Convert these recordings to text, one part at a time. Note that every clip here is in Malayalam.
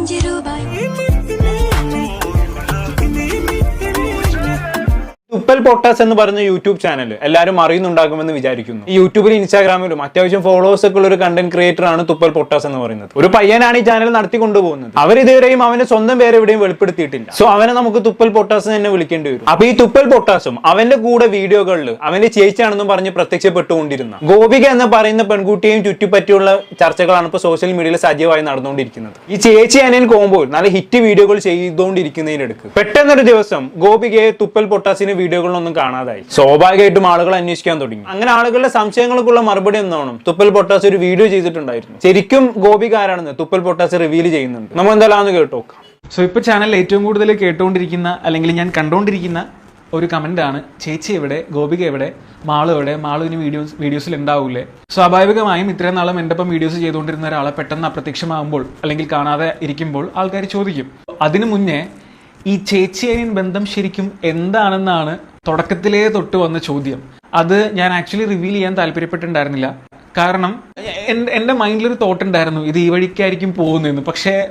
感じる場合。തുപ്പൽ പൊട്ടാസ് എന്ന് പറയുന്ന യൂട്യൂബ് ചാനൽ എല്ലാവരും അറിയുന്നുണ്ടാകുമെന്ന് വിചാരിക്കുന്നു. ഈ യൂട്യൂബിലും ഇൻസ്റ്റാഗ്രാമിലും അത്യാവശ്യം ഫോളോവേഴ്സ് ഒക്കെ ഉള്ള ഒരു കണ്ടന്റ് ക്രിയേറ്റർ ആണ് തുപ്പൽ പൊട്ടാസ് എന്ന് പറയുന്നത്. ഒരു പയ്യനാണ് ഈ ചാനൽ നടത്തിക്കൊണ്ടുപോകുന്നത്. അവർ ഇതുവരെയും അവന്റെ സ്വന്തം പേര് എവിടെയും വെളിപ്പെടുത്തിയിട്ടില്ല. സോ അവനെ നമുക്ക് തുപ്പൽ പൊട്ടാസ് തന്നെ വിളിക്കേണ്ടി വരും. അപ്പൊ ഈ തുപ്പൽ പൊട്ടാസും അവന്റെ കൂടെ വീഡിയോകളിൽ അവന്റെ ചേച്ചിയാണെന്നും പറഞ്ഞ് പ്രത്യക്ഷപ്പെട്ടുകൊണ്ടിരുന്ന ഗോപിക എന്ന് പറയുന്ന പെൺകുട്ടിയെയും ചുറ്റിപ്പറ്റിയുള്ള ചർച്ചകളാണ് ഇപ്പോൾ സോഷ്യൽ മീഡിയയിൽ സജീവമായി നടന്നുകൊണ്ടിരിക്കുന്നത്. ഈ ചേച്ചി അനിയൻ കോമ്പോയിൽ നല്ല ഹിറ്റ് വീഡിയോകൾ ചെയ്തുകൊണ്ടിരിക്കുന്നതിനിടക്ക് പെട്ടെന്നൊരു ദിവസം ഗോപികയെ തുപ്പൽ പൊട്ടാസിന് വീഡിയോകളിലൊന്നും കാണാതായി. സ്വാഭാവികമായിട്ടും ആളുകൾ അന്വേഷിക്കാൻ തുടങ്ങി. അങ്ങനെ ആളുകളുടെ സംശയങ്ങൾക്കുള്ള മറുപടി എന്നോണം തുപ്പൽ പൊട്ടാസ് ഒരു വീഡിയോ ചെയ്തിട്ടുണ്ടായിരുന്നു. ശരിക്കും ഗോപികാരാണെന്ന് തുപ്പൽ പൊട്ടാസ് റിവീൽ ചെയ്യുന്നുണ്ട്. നമ്മൾ എന്തായാലും കേട്ടോ നോക്കാം സോ ഇപ്പൊ ചാനലിൽ ഏറ്റവും കൂടുതൽ കേട്ടുകൊണ്ടിരിക്കുന്ന അല്ലെങ്കിൽ ഞാൻ കണ്ടുകൊണ്ടിരിക്കുന്ന ഒരു കമന്റ് ആണ് ചേച്ചി എവിടെ ഗോപിക എവിടെ മാളു എവിടെ മാളു ഇനി വീഡിയോസ് വീഡിയോസിൽ ഉണ്ടാവൂലേ? സ്വാഭാവികമായും ഇത്രയും നാളും എന്റെ ഒപ്പം വീഡിയോസ് ചെയ്തുകൊണ്ടിരുന്ന ഒരാളെ പെട്ടെന്ന് അപ്രത്യക്ഷമാകുമ്പോൾ അല്ലെങ്കിൽ കാണാതെ ഇരിക്കുമ്പോൾ ആൾക്കാർ ചോദിക്കും. അതിനു മുന്നേ ഈ ചേച്ചിയനിയൻ ബന്ധം ശരിക്കും എന്താണെന്നാണ് തുടക്കത്തിലേ തൊട്ട് വന്ന ചോദ്യം. അത് ഞാൻ ആക്ച്വലി റിവീൽ ചെയ്യാൻ താല്പര്യപ്പെട്ടിട്ടുണ്ടായിരുന്നില്ല. കാരണം എന്റെ എന്റെ മൈൻഡിലൊരു തോട്ട് ഉണ്ടായിരുന്നു ഇത് ഈ വഴിക്കായിരിക്കും പോകുന്നതെന്ന്. പക്ഷേ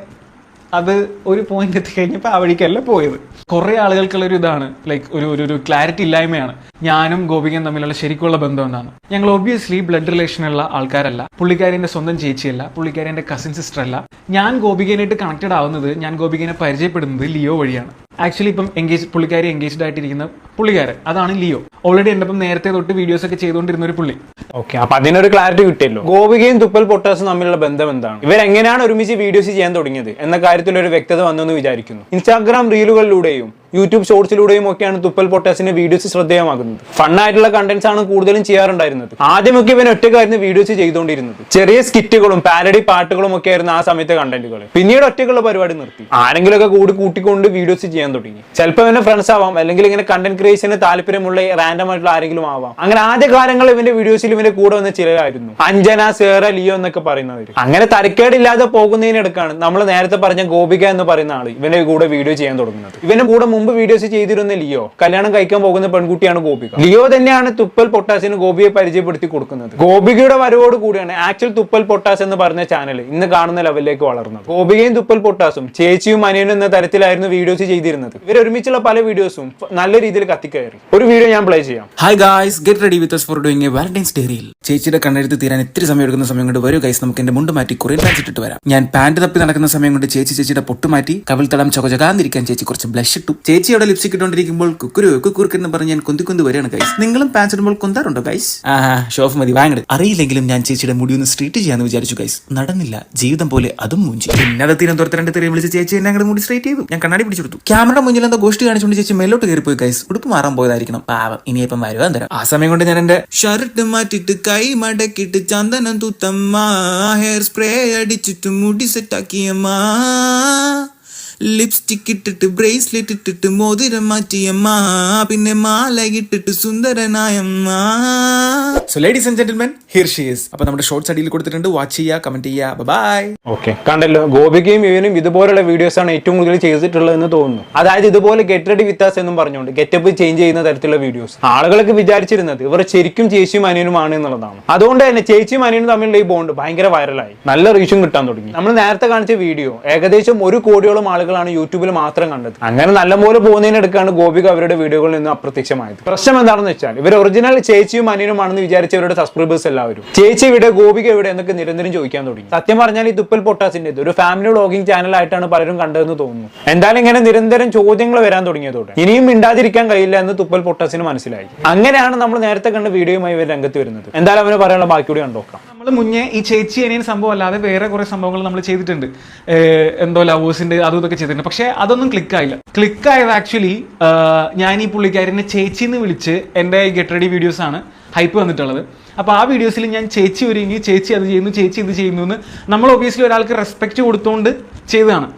അത് ഒരു പോയിന്റ് എത്തിക്കഴിഞ്ഞപ്പോൾ ആ വഴിക്കല്ല പോയത്. കുറേ ആളുകൾക്കുള്ള ഒരു ഇതാണ് ലൈക്ക് ഒരു ഒരു ഒരു ക്ലാരിറ്റി ഇല്ലായ്മയാണ്. ഞാനും ഗോപികയും തമ്മിലുള്ള ശരിക്കുള്ള ബന്ധം എന്താണ്? ഞങ്ങൾ ഒബ്വിയസ്ലി ബ്ലഡ് റിലേഷനുള്ള ആൾക്കാരല്ല. പുള്ളിക്കാരിന്റെ സ്വന്തം ചേച്ചിയല്ല പുള്ളിക്കാരി കസിൻ സിസ്റ്റർ അല്ല. ഞാൻ ഗോപികനായിട്ട് കണക്റ്റഡ് ആവുന്നത് ഞാൻ ഗോപികനെ പരിചയപ്പെടുന്നത് ലിയോ വഴിയാണ്. ആക്ച്വലി ഇപ്പം എൻഗേജ് പുള്ളിക്കാരി എൻഗേജ്ഡ് ആയിട്ടിരിക്കുന്ന പുള്ളിക്കാരൻ. അതാണ് ലിയോ. ഓൾറെഡി എന്റെ ഒപ്പം നേരത്തെ തൊട്ട് വീഡിയോസ് ഒക്കെ ചെയ്തുകൊണ്ടിരുന്ന ഒരു പുള്ളി. ഓക്കെ അപ്പൊ അതിനൊരു ക്ലാരിറ്റി കിട്ടിയല്ലോ? ഗോപികയും തുപ്പൽ പൊട്ടാസും തമ്മിലുള്ള ബന്ധം എന്താണ്? ഇവർ എങ്ങനെയാണ് ഒരുമിച്ച് വീഡിയോസ് ചെയ്യാൻ തുടങ്ങിയത്? എന്ന കാര്യത്തിൽ ഒരു വ്യക്തത വന്നെന്ന് വിചാരിക്കുന്നു. ഇൻസ്റ്റാഗ്രാം റീലുകളിലൂടെയും യൂട്യൂബ് ഷോർട്സിലൂടെയും ഒക്കെയാണ് തുപ്പൽ പൊട്ടാസിന്റെ വീഡിയോസ് ശ്രദ്ധേയമാകുന്നത്. ഫണ്ണായിട്ടുള്ള കണ്ടന്റ്സ് ആണ് കൂടുതലും ചെയ്യാറുണ്ടായിരുന്നത്. ആദ്യമൊക്കെ ഇവൻ ഒറ്റക്കായിരുന്നു വീഡിയോസ് ചെയ്തുകൊണ്ടിരുന്നത്. ചെറിയ സ്കിറ്റുകളും പാരഡി പാട്ടുകളും ഒക്കെ ആയിരുന്നു ആ സമയത്തെ കണ്ടന്റുകൾ പിന്നീട് ഒറ്റയ്ക്കുള്ള പരിപാടി നിർത്തി. ആരെങ്കിലുമൊക്കെ കൂടി കൂട്ടിക്കൊണ്ട് വീഡിയോസ് ചെയ്യാൻ തുടങ്ങി. ചിലപ്പോൾ ഇവന്റെ ഫ്രണ്ട്സ് ആവാം അല്ലെങ്കിൽ ഇങ്ങനെ കണ്ടന്റ് ക്രിയേഷന് താല്പര്യമുള്ള റാൻഡം ആയിട്ടുള്ള ആരെങ്കിലും ആവാം. അങ്ങനെ ആദ്യ കാലങ്ങളിൽ ഇവന്റെ വീഡിയോസിൽ ഇവന്റെ കൂടെ വന്ന ചിലരായിരുന്നു. അഞ്ജന സേറ ലിയോ എന്നൊക്കെ പറയുന്നവർ അങ്ങനെ തരക്കേടില്ലാതെ പോകുന്നതിനിടക്കാണ് നമ്മൾ നേരത്തെ പറഞ്ഞ ഗോപിക എന്ന് പറയുന്ന ആൾ ഇവന്റെ കൂടെ വീഡിയോ ചെയ്യാൻ തുടങ്ങുന്നത്. ഇവന്റെ കൂടെ മുമ്പ് വീഡിയോസ് ചെയ്തിരുന്ന ലിയോ? കല്യാണം കഴിക്കാൻ പോകുന്ന പെൺകുട്ടിയാണ് ഗോപിക. ലിയോ തന്നെയാണ് തുപ്പൽ പൊട്ടാസിന് ഗോപിയെ പരിചയപ്പെടുത്തി കൊടുക്കുന്നത്. ഗോപികയുടെ വരവോട് കൂടിയാണ് ആക്ച്വൽ തുപ്പൽ പൊട്ടാസ് എന്ന് പറഞ്ഞ ചാനൽ ഇന്ന് കാണുന്ന ലെവലിലേക്ക് വളർന്നത്. ഗോപികയും തുപ്പൽ പൊട്ടാസും ചേച്ചിയും അനിയനും എന്ന തരത്തിലായിരുന്നു വീഡിയോസ് ചെയ്തിരുന്നത്. ഇവർ ഒരുമിച്ചുള്ള പല വീഡിയോസും നല്ല രീതിയിൽ കത്തിക്കയറി. ഒരു വീഡിയോ ഞാൻ പ്ലേ ചെയ്യാം. Hi guys get ready with for doing a reel ചേച്ചിയുടെ കണ്ണെടുത്ത് തീരാൻ ഇത്തിരി സമയം എടുക്കുന്ന സമയം കൊണ്ട് വരും ഗൈസ് നമുക്ക് എന്റെ മുണ്ട് മാറ്റി കുറേ ഇട്ടിട്ട് വരാം. ഞാൻ പാന്റ് തപ്പി നടക്കുന്ന സമയം കൊണ്ട് ചേച്ചി ചേച്ചിയുടെ പൊട്ട് മാറ്റി കവിൾ തടം ചൊകചകാന്നിരിക്കാൻ ചേച്ചി കുറച്ച് ബ്ലഷ് ഇട്ടു. ചേച്ചി അവിടെ ലിപ്സ്റ്റിക് ഇട്ടുകൊണ്ടിരിക്കുമ്പോൾ കുക്കുരു എന്ന് പറഞ്ഞ് ഞാൻ കൊന്തി കുന്തി വരികയാണ് ഗൈസ് നിങ്ങളും പാൻസ് ഇടുമ്പോൾ കൊന്താറുണ്ടോ ഗൈസ് ആഹാ ഷോഫ് മതി വാങ്ങട്. അറിയില്ലെങ്കിലും ഞാൻ ചേച്ചിയുടെ മുടി ഒന്ന് സ്ട്രീറ്റ് ചെയ്യാന്ന് വിചാരിച്ചു ഗൈസ് നടന്നില്ല. ജീവിതം പോലെ അതും മൂഞ്ചി. പിന്നെ അത് തീരം രണ്ട് തെറിയ വിളിച്ച് ചേച്ചി എന്നെ അങ്ങോട്ട് മുടി സ്ട്രേറ്റ് ചെയ്തു. ഞാൻ കണ്ണാടി പിടിച്ചെടുത്തു ക്യാമറ മുന്നിൽ എന്താ ഗോഷ്ടി കാണിച്ചുകൊണ്ട് ചേച്ചി മേലോട്ട് കയറി പോയി ഗൈസ് ഉടുപ്പ് മാറാൻ പോയതായിരിക്കണം. പാവം. ഇനിയിപ്പം വരുവാൻ തരാം ആ സമയം കൊണ്ട് ഞാൻ എന്റെ ഷർട്ട് മാറ്റിട്ട് കൈ മടക്കിട്ട് ചന്ദനം തൂത്തമ്മ ഹെയർ സ്പ്രേ അടിച്ചിട്ട് മുടി സെറ്റാക്കിയമ്മ ലിപ്സ്റ്റിക് ഇട്ടിട്ട് ബ്രേസ്ലെറ്റ് ഇട്ടിട്ട് മോതിരം മാറ്റിയമ്മ. പിന്നെ മാല ഇട്ടിട്ട് സുന്ദരനായമ്മ. So ladies and gentlemen is അപ്പൊ നമ്മുടെ ഷോർട്സ് അടിയിൽ കൊടുത്തിട്ടുണ്ട്. വാച്ച് ചെയ്യുക കമന്റ് ചെയ്യുക. ബൈ ഓക്കെ കണ്ടല്ലോ ഗോപികയും ഇവനും ഇതുപോലുള്ള വീഡിയോസ് ആണ് ഏറ്റവും കൂടുതൽ ചെയ്തിട്ടുള്ളത് എന്ന് തോന്നുന്നു. അതായത് ഇതുപോലെ ഗെറ്റ് വിത്താസ് എന്നും പറഞ്ഞുകൊണ്ട് ഗെറ്റപ്പ് ചേഞ്ച് ചെയ്യുന്ന തരത്തിലുള്ള വീഡിയോസ് ആളുകളൊക്കെ വിചാരിച്ചിരുന്നത് ഇവർ ശരിക്കും ചേച്ചിയും അനിയനുമാണ് എന്നുള്ളതാണ്. അതുകൊണ്ട് തന്നെ ചേച്ചിയും അനിയനും തമ്മിലുള്ള ഈ ബോണ്ട് ഭയങ്കര വൈറലായി നല്ല റീച്ചും കിട്ടാൻ തുടങ്ങി. നമ്മൾ നേരത്തെ കാണിച്ച വീഡിയോ ഏകദേശം ഒരു കോടിയോളം ആളുകളാണ് യൂട്യൂബിൽ മാത്രം കണ്ടത്. അങ്ങനെ നല്ലപോലെ പോകുന്നതിനെടുക്കാണ് ഗോപിക അവരുടെ വീഡിയോകളിൽ നിന്ന് അപ്രത്യക്ഷമായത്. പ്രശ്നം എന്താണെന്ന് വെച്ചാൽ ഇവർ ഒറിജിനൽ ചേച്ചിയും അനിയനുമാണെന്ന് വിചാരിച്ചവരുടെ സബ്സ്ക്രൈബേഴ്സ് എല്ലാവരും. ചേച്ചി ഇവിടെ ഗോപിക ഇവിടെ എന്നൊക്കെ നിരന്തരം ചോദിക്കാൻ തുടങ്ങി. സത്യം പറഞ്ഞാൽ ഈ തുപ്പൽ പൊട്ടാസിന്റെ ഒരു ഫാമിലി വ്ളോഗിംഗ് ചാനലായിട്ടാണ് പലരും കണ്ടതെന്ന് തോന്നുന്നു. എന്തായാലും ഇങ്ങനെ നിരന്തരം ചോദ്യങ്ങൾ വരാൻ തുടങ്ങിയതോടെ ഇനിയും മിണ്ടാതിരിക്കാൻ കഴിയില്ല എന്ന് തുപ്പൽ പൊട്ടാസിന് മനസ്സിലായി. അങ്ങനെയാണ് നമ്മൾ നേരത്തെ കണ്ട വീഡിയോയുമായി ഇവർ രംഗത്ത് വരുന്നത്. എന്തായാലും അവന് പറയാനുള്ള ബാക്കി കൂടി കണ്ടോക്കാം നമ്മൾ മുന്നേ ഈ ചേച്ചി അനിയൻ സംഭവം അല്ലാതെ വേറെ കുറെ സംഭവങ്ങൾ നമ്മൾ ചെയ്തിട്ടുണ്ട്. എന്തോ ലവേഴ്സിന്റെ അതും ഇതൊക്കെ ചെയ്തിട്ടുണ്ട്. പക്ഷെ അതൊന്നും ക്ലിക്കായില്ല ക്ലിക്കായത് ആക്ച്വലി ഞാൻ ഈ പുള്ളിക്കാരനെ ചേച്ചി എന്ന് വിളിച്ച് എന്റെ ഗെറ്റ് റെഡി വീഡിയോസ് ആണ് ഹൈപ്പ് വന്നിട്ടുള്ളത്. അപ്പോൾ ആ വീഡിയോസിൽ ഞാൻ ചേച്ചി ഒരുങ്ങി ചേച്ചി അത് ചെയ്യുന്നു ചേച്ചി ഇത് ചെയ്യുന്നു എന്ന് നമ്മൾ ഒബിയസ്ലി ഒരാൾക്ക് റെസ്പെക്റ്റ് കൊടുത്തുകൊണ്ട് ചെയ്തതാണ്.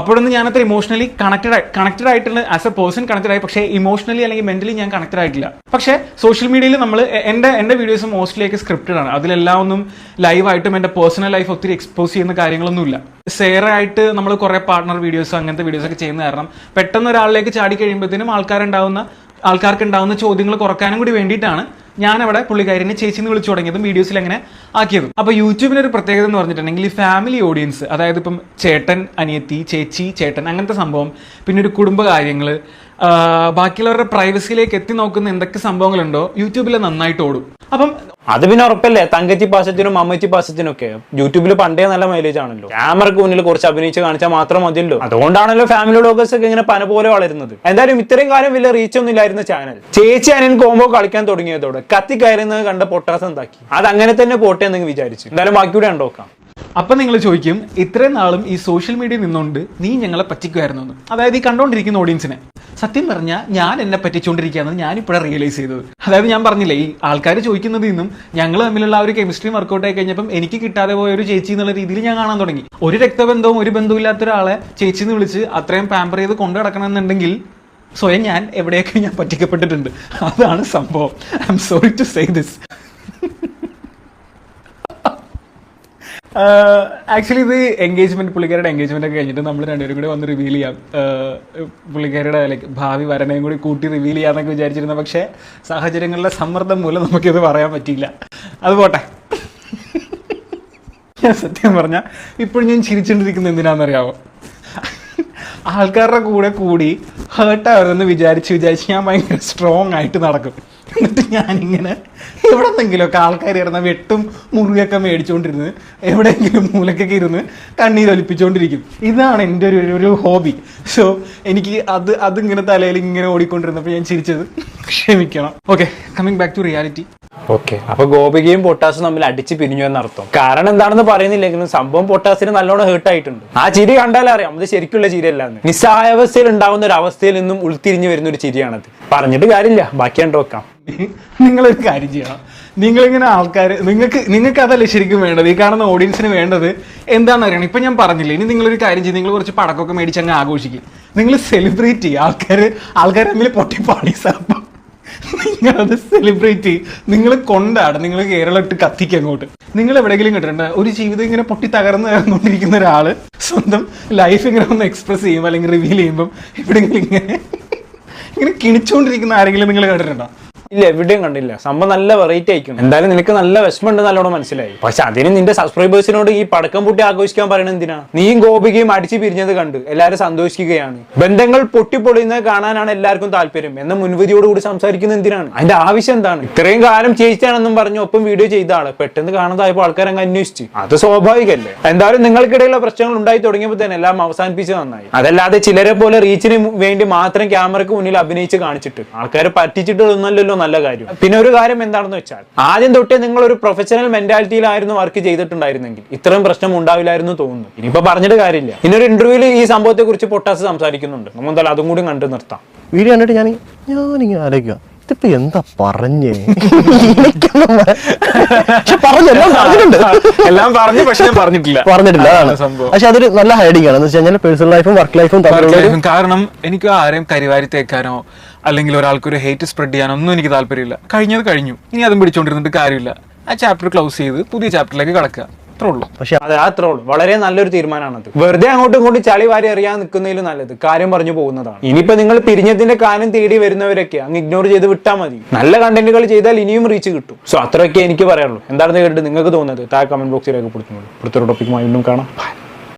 അപ്പോഴൊന്നും ഞാൻ അത്ര ഇമോഷണലി കണക്റ്റഡ് കണക്റ്റഡ് ആയിട്ടുള്ള ആസ് എ പേഴ്സൺ കണക്റ്റഡ് ആയി പക്ഷേ ഇമോഷണലി അല്ലെങ്കിൽ മെന്റലി ഞാൻ കണക്റ്റഡ് ആയിട്ടില്ല. പക്ഷേ സോഷ്യൽ മീഡിയയിൽ നമ്മൾ എന്റെ എന്റെ വീഡിയോസ് മോസ്റ്റ്ലി ഒക്കെ സ്ക്രിപ്റ്റഡ് ആണ്. അതിലെല്ലാം ഒന്നും ലൈവായിട്ടും എന്റെ പേഴ്സണൽ ലൈഫ് ഒത്തിരി എക്സ്പോസ് ചെയ്യുന്ന കാര്യങ്ങളൊന്നുമില്ല ആയിട്ട് നമ്മൾ കുറേ പാർട്ണർ വീഡിയോസ് അങ്ങനത്തെ വീഡിയോസ് ഒക്കെ ചെയ്യുന്ന കാരണം പെട്ടെന്ന് ഒരാളിലേക്ക് ചാടി കഴിയുമ്പോഴത്തേനും ആൾക്കാരുണ്ടാവുന്ന ആൾക്കാർക്ക് ഉണ്ടാവുന്ന ചോദ്യങ്ങൾ കുറക്കാനും കൂടി വേണ്ടിയിട്ടാണ് ഞാൻ അവിടെ പുള്ളിക്കാരിനെ ചേച്ചിന്ന് വിളിച്ചു തുടങ്ങിയതും വീഡിയോസിൽ അങ്ങനെ ആക്കിയതും. അപ്പൊ യൂട്യൂബിന് ഒരു പ്രത്യേകത എന്ന് പറഞ്ഞിട്ടുണ്ടെങ്കിൽ ഈ ഫാമിലി ഓഡിയൻസ് അതായത് ഇപ്പം ചേട്ടൻ അനിയത്തി ചേച്ചി ചേട്ടൻ അങ്ങനത്തെ സംഭവം പിന്നെ ഒരു കുടുംബ കാര്യങ്ങൾ ബാക്കിയുള്ളവരുടെ പ്രൈവസിയിലേക്ക് എത്തി നോക്കുന്ന എന്തൊക്കെ സംഭവങ്ങളുണ്ടോ യൂട്യൂബിൽ നന്നായിട്ട് ഓടും. അപ്പം അത് പിന്നെ ഉറപ്പല്ലേ? തങ്കച്ചി പാസത്തിനും അമ്മച്ചി പാസത്തിനും ഒക്കെ യൂട്യൂബിൽ പണ്ടേ നല്ല മൈലേജ് ആണല്ലോ. ക്യാമറക്ക് മുന്നിൽ കുറച്ച് അഭിനയിച്ച് കാണിച്ചാൽ മാത്രം മതിയല്ലോ. അതുകൊണ്ടാണല്ലോ ഫാമിലി വ്ളോഗേഴ്സ് ഒക്കെ ഇങ്ങനെ പന പോലെ വളരുന്നത്. എന്തായാലും ഇത്രയും കാലം വലിയ റീച്ച് ഒന്നും ഇല്ലായിരുന്ന ചാനൽ ചേച്ചി അനിയൻ കോമ്പോ കളിക്കാൻ തുടങ്ങിയതോടെ കത്തി കയറുന്നത് കണ്ട പൊട്ടാസ് എന്താക്കി? അത് അങ്ങനെ തന്നെ പോട്ടെ എന്ന് വിചാരിച്ചു. എന്തായാലും ബാക്കിയൂടെ ഉണ്ടോക്കാം അപ്പം നിങ്ങൾ ചോദിക്കും ഇത്രയും നാളും ഈ സോഷ്യൽ മീഡിയ നിന്നുകൊണ്ട് നീ ഞങ്ങളെ പറ്റിക്കുമായിരുന്നു എന്ന്. അതായത് ഈ കണ്ടുകൊണ്ടിരിക്കുന്ന ഓഡിയൻസിനെ സത്യം പറഞ്ഞാൽ ഞാൻ എന്നെ പറ്റിച്ചുകൊണ്ടിരിക്കുകയാണ് ഞാൻ ഇപ്പോഴാണ് റിയലൈസ് ചെയ്തത്. അതായത് ഞാൻ പറഞ്ഞില്ലേ ഈ ആൾക്കാർ ചോദിക്കുന്നത് ഇന്നും ഞങ്ങൾ തമ്മിലുള്ള ആ ഒരു കെമിസ്ട്രി വർക്കൗട്ട് ആയി കഴിഞ്ഞപ്പം എനിക്ക് കിട്ടാതെ പോയ ഒരു ചേച്ചി എന്നുള്ള രീതിയിൽ ഞാൻ കാണാൻ തുടങ്ങി. ഒരു രക്തബന്ധവും ഒരു ബന്ധവും ഇല്ലാത്ത ഒരാളെ ചേച്ചി എന്ന് വിളിച്ച് അത്രയും പാമ്പർ ചെയ്ത് കൊണ്ടു നടക്കണമെന്നുണ്ടെങ്കിൽ സ്വയം ഞാൻ എവിടെയൊക്കെ ഞാൻ പറ്റിക്കപ്പെട്ടിട്ടുണ്ട്. അതാണ് സംഭവം. I'm sorry to say this actually ഇത് എൻഗേജ്മെന്റ് പുള്ളിക്കാരുടെ എൻഗേജ്മെന്റ് ഒക്കെ കഴിഞ്ഞിട്ട് നമ്മൾ രണ്ടുപേരും കൂടി വന്ന് റിവീൽ ചെയ്യാം. പുള്ളിക്കാരുടെ ലൈക്ക് ഭാവി വരനെയും കൂടി കൂട്ടി റിവീൽ ചെയ്യാന്നൊക്കെ വിചാരിച്ചിരുന്ന. പക്ഷേ സാഹചര്യങ്ങളുടെ സമ്മർദ്ദം മൂലം നമുക്കിത് പറയാൻ പറ്റിയില്ല. അത് പോട്ടെ. ഞാൻ സത്യം പറഞ്ഞ ഇപ്പോഴും ഞാൻ ചിരിച്ചുകൊണ്ടിരിക്കുന്നത് എന്തിനാണെന്നറിയാമോ ആൾക്കാരുടെ കൂടെ കൂടി ഹേർട്ടാവരുതെന്ന് വിചാരിച്ച് വിചാരിച്ച് ഞാൻ ഭയങ്കര സ്ട്രോങ് ആയിട്ട് നടക്കും. എന്നിട്ട് ഞാനിങ്ങനെ എവിടെന്നെങ്കിലുമൊക്കെ ആൾക്കാർ ഇരുന്ന വെട്ടും മുറിയൊക്കെ മേടിച്ചുകൊണ്ടിരുന്ന് എവിടെയെങ്കിലും മൂലക്കൊക്കെ ഇരുന്ന് കണ്ണീരൊലിപ്പിച്ചുകൊണ്ടിരിക്കും ഇതാണ് എന്റെ ഒരു ഒരു- ഹോബി. സോ എനിക്ക് അത് അതിങ്ങനെ തലയിൽ ഇങ്ങനെ ഓടിക്കൊണ്ടിരുന്നപ്പോൾ ഞാൻ ചിരിച്ചത് ക്ഷമിക്കണം. Okay coming back to reality okay. അപ്പൊ ഗോപികയും പൊട്ടാസും തമ്മിൽ അടിച്ച് പിരിഞ്ഞു എന്നർത്ഥം. കാരണം എന്താണെന്ന് പറയുന്നില്ലെങ്കിലും സംഭവം പൊട്ടാസിന് നല്ലോണം ഹേർട്ട് ആയിട്ടുണ്ട്. ആ ചിരി കണ്ടാലേ അറിയാം. അത് ശരിക്കുള്ള ചിരിയല്ലാന്ന് നിസ്സഹായാവസ്ഥയിൽ ഉണ്ടാവുന്ന ഒരു അവസ്ഥയിൽ നിന്നും ഉൾത്തിരിഞ്ഞു വരുന്ന ഒരു ചിരിയാണത്. പറഞ്ഞിട്ട് കാര്യമില്ല. ബാക്കി കണ്ടു വെക്കാം. നിങ്ങളൊരു കാര്യം ചെയ്യണം. നിങ്ങളിങ്ങനെ ആൾക്കാർ നിങ്ങൾക്ക് നിങ്ങൾക്ക് അതല്ലേ ശരിക്കും വേണ്ടത്? ഈ കാണുന്ന ഓഡിയൻസിന് വേണ്ടത് എന്താണെന്ന് അറിയണം. ഇപ്പൊ ഞാൻ പറഞ്ഞില്ലേ ഇനി നിങ്ങളൊരു കാര്യം ചെയ്യും. നിങ്ങൾ കുറച്ച് പടക്കമൊക്കെ മേടിച്ച് അങ്ങ് ആഘോഷിക്കും. നിങ്ങൾ സെലിബ്രേറ്റ് ചെയ്യുക ആൾക്കാർ ആൾക്കാർ തമ്മിൽ പൊട്ടിപ്പാടി സാപ്പം അത് സെലിബ്രേറ്റ് ചെയ്യും. നിങ്ങൾ കൊണ്ടാട് നിങ്ങൾ കേരളം ഇട്ട് കത്തിക്കുക അങ്ങോട്ട്. നിങ്ങൾ എവിടെയെങ്കിലും കിട്ടുന്നുണ്ട് ഒരു ജീവിതം ഇങ്ങനെ പൊട്ടി തകർന്ന് കൊണ്ടിരിക്കുന്ന ഒരാൾ സ്വന്തം ലൈഫ് ഇങ്ങനെ ഒന്ന് എക്സ്പ്രസ് ചെയ്യുമ്പോൾ അല്ലെങ്കിൽ റിവീൽ ചെയ്യുമ്പം എവിടെയെങ്കിലും ഇങ്ങനെ ഇങ്ങനെ കിണിച്ചുകൊണ്ടിരിക്കുന്ന ആരെങ്കിലും നിങ്ങൾ കണ്ടിട്ടുണ്ടോ? ഇല്ല എവിടെയും കണ്ടില്ല. സംഭവം നല്ല വെറൈറ്റി ആയിരിക്കും. എന്തായാലും നിനക്ക് നല്ല വിഷമമുണ്ട് നല്ലോണം മനസ്സിലായി. പക്ഷെ അതിന് നിന്റെ സബ്സ്ക്രൈബേഴ്സിനോട് ഈ പടക്കം പൂട്ടി ആഘോഷിക്കാൻ പറയണത് എന്തിനാ? നീയും ഗോപികയും അടിച്ചു പിരിഞ്ഞത് കണ്ട് എല്ലാവരും സന്തോഷിക്കുകയാണ്. ബന്ധങ്ങൾ പൊട്ടിപ്പൊളിയുന്നത് കാണാനാണ് എല്ലാവർക്കും താല്പര്യം. എന്ന മുൻവിധിയോടുകൂടി സംസാരിക്കുന്നത് എന്തിനാണ്? അതിന്റെ ആവശ്യം എന്താണ്? ഇത്രയും കാലം ചേച്ചിയാണെന്നും പറഞ്ഞു ഒപ്പം വീഡിയോ ചെയ്ത ആൾ. പെട്ടെന്ന് കാണാതായപ്പോൾ ആൾക്കാരെ അങ്ങ് അന്വേഷിച്ചു. അത് സ്വാഭാവികമല്ലേ എന്തായാലും നിങ്ങൾക്കിടയിലുള്ള പ്രശ്നങ്ങൾ ഉണ്ടായി തുടങ്ങിയപ്പോൾ തന്നെ എല്ലാം അവസാനിപ്പിച്ച് നന്നായി. അതല്ലാതെ ചിലരെ പോലെ റീച്ചിന് വേണ്ടി മാത്രം ക്യാമറയ്ക്ക് മുന്നിൽ അഭിനയിച്ച് കാണിച്ചിട്ട്. ആൾക്കാരെ പറ്റിച്ചിട്ടൊന്നല്ലല്ലോ നല്ല കാര്യം. പിന്നെ ഒരു കാര്യം എന്താണെന്ന് വെച്ചാൽ ആദ്യം തൊട്ടേ നിങ്ങൾ ഒരു പ്രൊഫഷണൽ മെന്റാലിറ്റിയിലായിരുന്നു വർക്ക് ചെയ്തിട്ടുണ്ടായിരുന്നെങ്കിൽ ഇത്രയും പ്രശ്നം ഉണ്ടാവില്ലായിരുന്നു തോന്നുന്നു. ഇനിയിപ്പോ പറഞ്ഞിട്ട് കാര്യമില്ല. ഇന്നൊരു ഇന്റർവ്യൂവിൽ ഈ സംഭവത്തെ കുറിച്ച് പൊട്ടാസ് സംസാരിക്കുന്നുണ്ട്. നമ്മൾ എന്തായാലും അതും കൂടി കണ്ടു നിർത്താം. വീഡിയോ കണ്ടിട്ട് ഞാൻ ഞാനിങ്ങനെ ആലോചിക്കുക ഇതിപ്പോ എന്താ പറഞ്ഞേ? എനിക്കൊന്നും മ- പറഞ്ഞു എല്ലാം പറഞ്ഞു പക്ഷെ ഞാൻ പറഞ്ഞിട്ടില്ല. പറഞ്ഞിട്ടില്ല അതാണ്. പക്ഷെ അതൊരു നല്ല ഹൈഡിങ് ആണ്. എന്ന് പേഴ്സണൽ ലൈഫും വർക്ക് ലൈഫും തമ്മിലുള്ള കാരണം എനിക്ക് ആരെയും കരിവാരി തേക്കാനോ അല്ലെങ്കിൽ ഒരാൾക്ക് ഒരു ഹേറ്റ് സ്പ്രെഡ് ചെയ്യാനൊന്നും എനിക്ക് താല്പര്യമില്ല. കഴിഞ്ഞത് കഴിഞ്ഞു. ഇനി അതും പിടിച്ചോണ്ടിരുന്നിട്ട് കാര്യമില്ല. ആ ചാപ്റ്റർ ക്ലോസ് ചെയ്ത് പുതിയ ചാപ്റ്ററിലേക്ക് കടക്കുക. ഉള്ളൂ. ഉള്ളൂ. വളരെ നല്ലൊരു തീരുമാനമാണത്. വെറുതെ അങ്ങോട്ടും ഇങ്ങോട്ടും ചളി വാരി എറിയാൻ നിൽക്കുന്നതിലും നല്ലത്. കാര്യം പറഞ്ഞു പോകുന്നതാണ്. ഇനിയിപ്പോ നിങ്ങൾ പിരിഞ്ഞതിന്റെ കാര്യം തേടി വരുന്നവരൊക്കെ അങ്ങ് ഇഗ്നോർ ചെയ്ത് വിട്ടാൽ മതി. നല്ല കണ്ടന്റുകൾ ചെയ്താൽ ഇനിയും റീച്ച് കിട്ടും. സോ അത്രയൊക്കെ എനിക്ക് പറയാനുള്ളൂ. എന്താണെന്ന് കേട്ടിട്ട് നിങ്ങൾക്ക് തോന്നുന്നത്? താഴെ കമന്റ് ബോക്സിലേക്ക് കൊടുക്കുന്നുള്ളൂ അടുത്തൊരു ടോപ്പിക്കുമായി വീണ്ടും കാണാം.